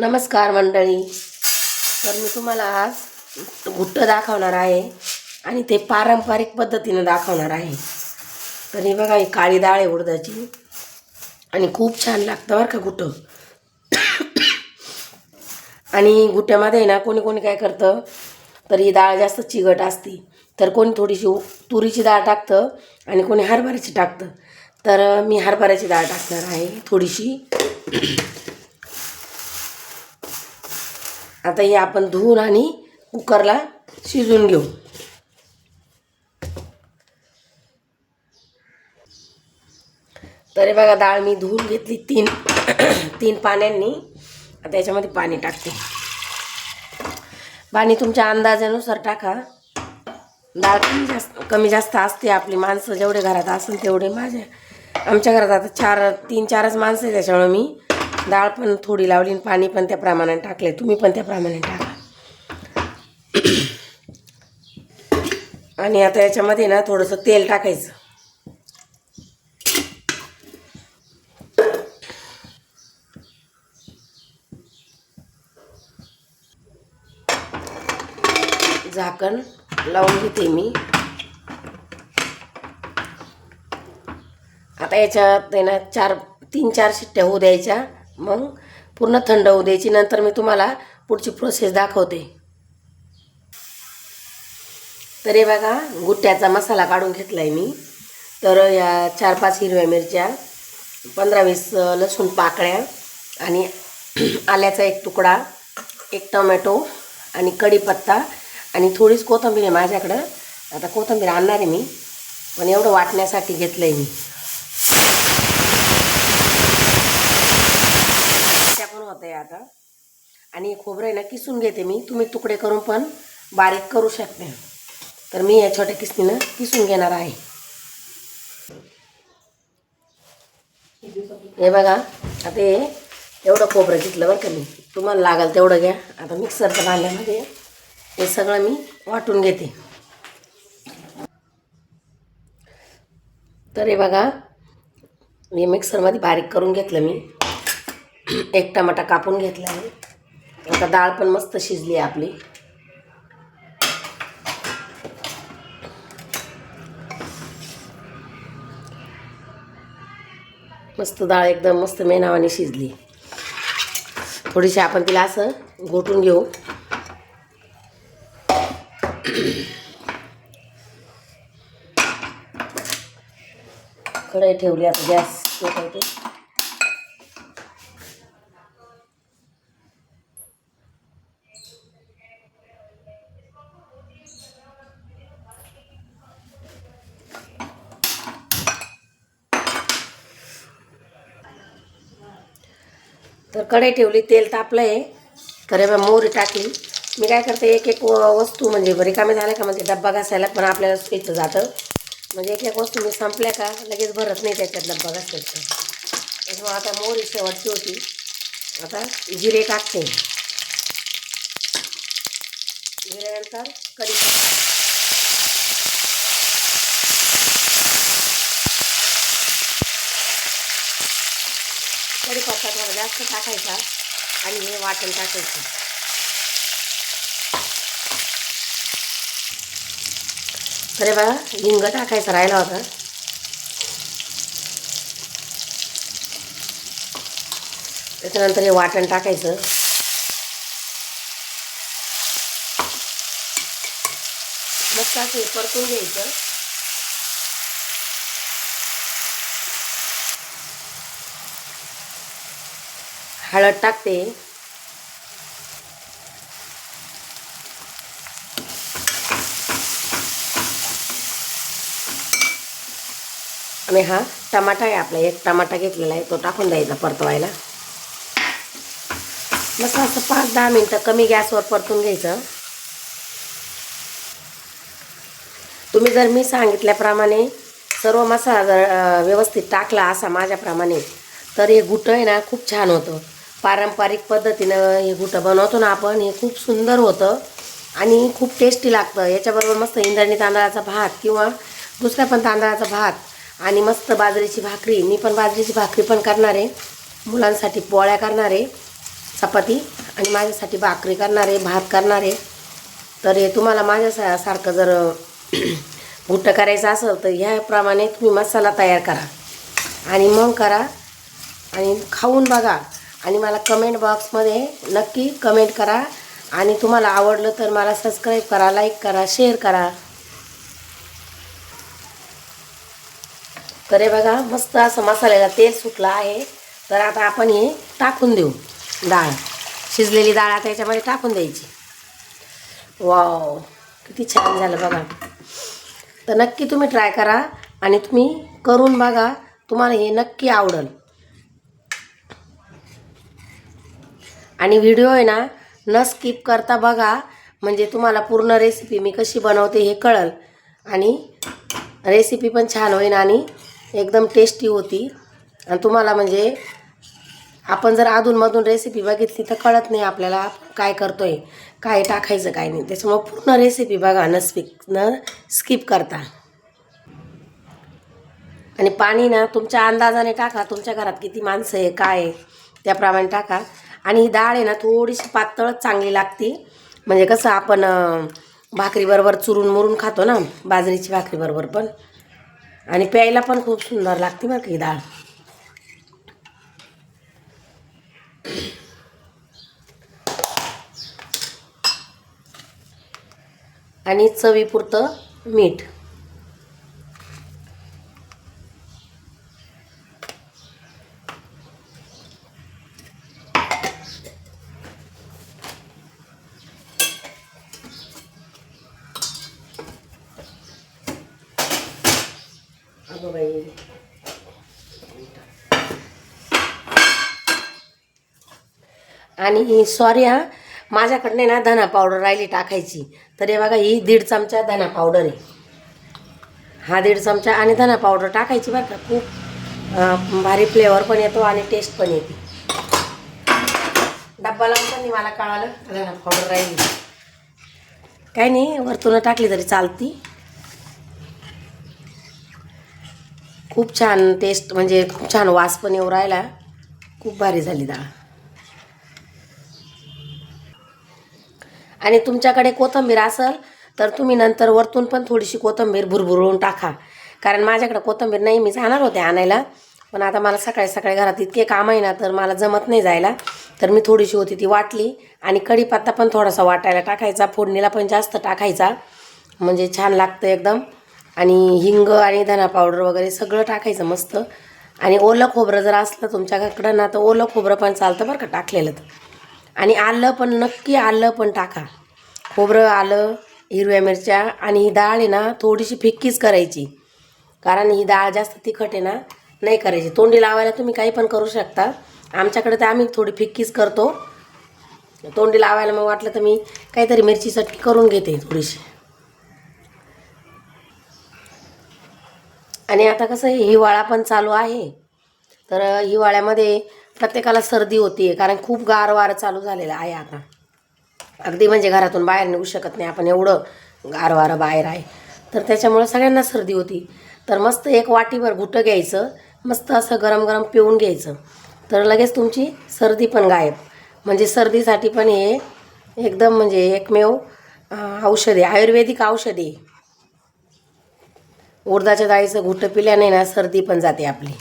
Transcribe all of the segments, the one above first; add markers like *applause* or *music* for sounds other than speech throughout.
नमस्कार मंडळी. तर मी तुम्हाला आज घुट्ट दाखवणार आहे आणि ते पारंपरिक पद्धतीनं दाखवणार आहे. तर हे बघा ही काळी डाळ आहे उडदाची. आणि खूप छान लागतं बरं का घुटं आणि गुट्ट्यामध्ये ना कोणी कोणी काय करतं तर ही डाळ जास्त चिगट असती तर कोणी थोडीशी तुरीची डाळ टाकतं आणि कोणी हरभऱ्याची टाकतं. तर मी हरभऱ्याची डाळ टाकणार आहे थोडीशी. आता हे आपण धुवून आणि कुकरला शिजून घेऊ. तरी बघा डाळ मी धुवून घेतली तीन *clears throat* तीन पाण्यांनी. आता याच्यामध्ये पाणी टाकते. पाणी तुमच्या अंदाजानुसार टाका. डाळ कमी जास्त कमी जास्त असते आपली. माणसं जेवढे घरात असेल तेवढे माझ्या आमच्या घरात आता चार तीन चारच माणसं आहे त्याच्यामुळे मी डाळ पण थोडी लावली आणि पाणी पण त्या प्रमाणाने टाकले तुम्ही पण त्या प्रमाणे टाका. आणि आता याच्यामध्ये ना थोडंसं तेल टाकायचं. झाकण लावून घेते मी. आता याच्यात आहे ना चार तीन चार शिट्ट्या होऊ द्यायच्या. मग पूर्ण थंड होऊ द्यायची. नंतर मी तुम्हाला पुढची प्रोसेस दाखवते. तर हे बघा गुट्ट्याचा मसाला काढून घेतला आहे मी. तर या चार पाच हिरव्या मिरच्या पंधरा वीस लसूण पाकळ्या आणि *clears throat* आल्याचा एक तुकडा एक टोमॅटो आणि कढीपत्ता आणि थोडीच कोथिंबीर आहे माझ्याकडं. आता कोथिंबीर आणणार आहे मी पण एवढं वाटण्यासाठी घेतलं आहे मी त्या पण होत आहे आता. आणि हे खोबरं आहे ना किसून घेते मी. तुम्ही तुकडे करून पण बारीक करू शकते. तर मी या छोट्या किसनीनं किसून घेणार आहे. हे बघा आता हे एवढं खोबरं घेतलं बरं का मी. तुम्हाला लागेल तेवढं घ्या. आता मिक्सरच्या भांड्यामध्ये हे सगळं मी वाटून घेते. तर हे बघा मी मिक्सरमध्ये बारीक करून घेतलं मी. एक टमाटा कापून घेतला आहे. आता डाळ पण मस्त शिजली आहे आपली. मस्त डाळ एकदम मस्त मेनावाने शिजली. थोडीशी आपण तिला असं घोटून घेऊ. कढई ठेवली आता गॅस पेटायची तर कढई ठेवली तेल तापलं आहे तर हे मोहरी टाकली. मी काय करते एक एक व- वस्तू म्हणजे रिकामे झाल्या का म्हणजे डब्बा घासायला पण आपल्याला स्वीचं जातं. म्हणजे एक एक वस्तू मी संपल्या का लगेच भरत नाही त्याच्यात डब्बा घासायचं. त्याच्यामुळे आता मोहरी शेवटची होती. आता जिरे टाकते. जिऱ्यानंतर कढी कढीपत्ता थोडा जास्त टाकायचा आणि हे वाटण टाकायचं. अरे बा हिंग टाकायचा राहिला होता. त्याच्यानंतर हे वाटण टाकायचं. मस्त असं परतून घ्यायचं. हळद टाकते. आणि हा टमाटा आहे आपला एक टमाटा घेतलेला आहे तो टाकून द्यायचा परतवायला. मस्त असं पाच दहा मिनटं कमी गॅसवर परतून घ्यायचं. तुम्ही जर मी सांगितल्याप्रमाणे सर्व मसाला जर व्यवस्थित टाकला असा माझ्याप्रमाणे तर हे गुटं आहे ना खूप छान होतं. पारंपरिक पद्धतीनं हे गुटं बनवतो ना आपण हे खूप सुंदर होतं आणि खूप टेस्टी लागतं. याच्याबरोबर मस्त इंद्राणी तांदळाचा भात किंवा दुसऱ्या पण तांदळाचा भात आणि मस्त बाजरीची भाकरी. मी पण बाजरीची भाकरी पण करणार. आहे मुलांसाठी पोळ्या करणार आहे चपाती आणि माझ्यासाठी भाकरी करणार आहे भात करणार. आहे तर हे तुम्हाला माझ्या सारखं जर *clears throat* घुट्ट करायचं असेल तर ह्याप्रमाणे तुम्ही मसाला तयार करा आणि मग करा आणि खाऊन बघा. आणि मला कमेंट बॉक्समध्ये नक्की कमेंट करा. आणि तुम्हाला आवडलं तर मला सबस्क्राईब करा लाईक करा शेअर करा. तर हे बघा मस्त असं मसाल्याला तेल सुटलं आहे. तर आता आपण हे टाकून देऊ. डाळ. शिजलेली डाळ आता याच्यामध्ये टाकून द्यायची. वाव किती छान झालं बघा. तर नक्की तुम्ही ट्राय करा आणि तुम्ही करून बघा. तुम्हाला हे नक्की आवडेल. आणि व्हिडिओ आहे ना न स्किप करता बघा. म्हणजे तुम्हाला पूर्ण रेसिपी मी कशी बनवते हे कळल. आणि रेसिपी पण छान होईल आणि एकदम टेस्टी होती. आणि तुम्हाला म्हणजे आपण जर अधूनमधून रेसिपी बघितली तर कळत नाही आपल्याला काय काय करतोय काय टाकायचं काय नाही. त्याच्यामुळं पूर्ण रेसिपी बघा न स्पिक न स्किप करता. आणि पाणी ना तुमच्या अंदाजाने टाका. तुमच्या घरात किती माणसं आहे काय आहे त्याप्रमाणे टाका. आणि ही डाळ आहे ना थोडीशी पातळच चांगली लागते. म्हणजे कसं आपण भाकरीबरोबर चुरून मुरून खातो ना बाजरीची भाकरीबरोबर पण. आणि प्यायला पण खूप सुंदर लागते बरं का ही डाळ. आणि चवीपुरतं मीठ. आणि सॉरी हा माझ्याकडनं ना धना पावडर राहिली टाकायची. तर हे बघा ही दीड चमचा धना पावडर आहे. हा दीड चमचा आणि धना पावडर टाकायची बरं का खूप भारी फ्लेवर पण येतो आणि टेस्ट पण येते. डब्बा लावून पण नाही मला कळालं धना पावडर राहिली. काही नाही वरतून टाकली तरी चालती. खूप छान टेस्ट म्हणजे खूप छान वास पण येऊ राहिला. खूप भारी झाली डाळ आणि तुमच्याकडे कोथिंबीर असेल तर तुम्ही नंतर वरतून पण थोडीशी कोथिंबीर भुरभुरवून टाका. कारण माझ्याकडे कोथिंबीर नाही मी जाणार होते आणायला. पण आता मला सकाळी सकाळी घरात इतके काम आहे ना तर मला जमत नाही जायला. तर मी थोडीशी होती ती वाटली. आणि कढीपत्ता पण थोडासा वाटायला टाकायचा फोडणीला पण जास्त टाकायचा. म्हणजे छान लागतं एकदम. आणि हिंग आणि धना पावडर वगैरे सगळं टाकायचं मस्त. आणि ओलं खोबरं जर असलं तुमच्याकडं ना तर ओलं खोबरं पण चालतं बरं का टाकलेलं तर. आणि आलं पण नक्की आलं पण टाका. खोबरं आलं हिरव्या मिरच्या आणि ही डाळ आहे ना थोडीशी फिक्कीच करायची. कारण ही डाळ जास्त तिखट आहे ना नाही करायची. तोंडी लावायला तुम्ही काही पण करू शकता. आमच्याकडे तर आम्ही थोडी फिक्कीच करतो. तोंडी लावायला मग वाटलं तर मी काहीतरी मिरची चटणी करून घेते थोडीशी. आणि आता कसं आहे, हिवाळा पण चालू आहे. तर हिवाळ्यामध्ये प्रत्येकाला सर्दी होती कारण खूप गारंवारं चालू झालेलं आहे आता. अगदी म्हणजे घरातून बाहेर निघू शकत नाही आपण एवढं गार वारं बाहेर आहे. तर त्याच्यामुळे सगळ्यांना सर्दी होती. तर मस्त एक वाटीभर घुटं घ्यायचं मस्त असं गरम गरम पिऊन घ्यायचं. तर लगेच तुमची सर्दी पण गायब. म्हणजे सर्दीसाठी पण हे एकदम म्हणजे एकमेव औषधे आयुर्वेदिक औषधे. उडदाच्या डाळीचं घुटं पिल्याने ना सर्दी पण जाते आपली.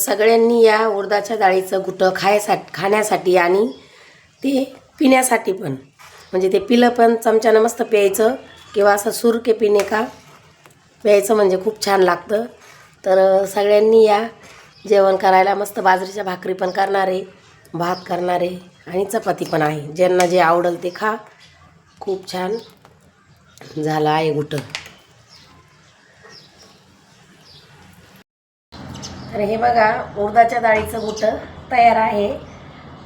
सगळ्यांनी या उडदाच्या डाळीचं घुटं खायसाठी खाण्यासाठी आणि ते पिण्यासाठी पण. म्हणजे ते पिलं पण चमच्यानं मस्त प्यायचं. किंवा असं सुरके पिणे का प्यायचं म्हणजे खूप छान लागतं. तर सगळ्यांनी या. जेवण करायला मस्त बाजरीच्या भाकरी पण करणारे भात करणारे आणि चपाती पण आहे. ज्यांना जे आवडेल ते खा. खूप छान झालं आहे घुटं. तर हे बघा उडदाच्या डाळीचं गुटं तयार आहे.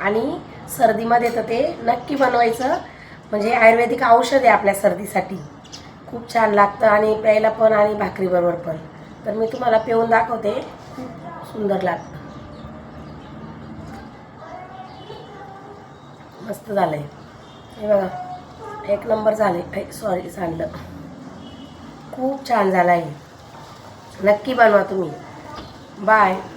आणि सर्दीमध्ये तर ते नक्की बनवायचं. म्हणजे आयुर्वेदिक औषध आहे आपल्या सर्दीसाठी. खूप छान लागतं आणि प्यायला पण आणि भाकरीबरोबर पण. तर मी तुम्हाला पिऊन दाखवते. खूप सुंदर लागतं. मस्त झालं आहे हे बघा एक नंबर झाले. सॉरी सांडलं खूप छान झालं आहे नक्की बनवा तुम्ही. Bye.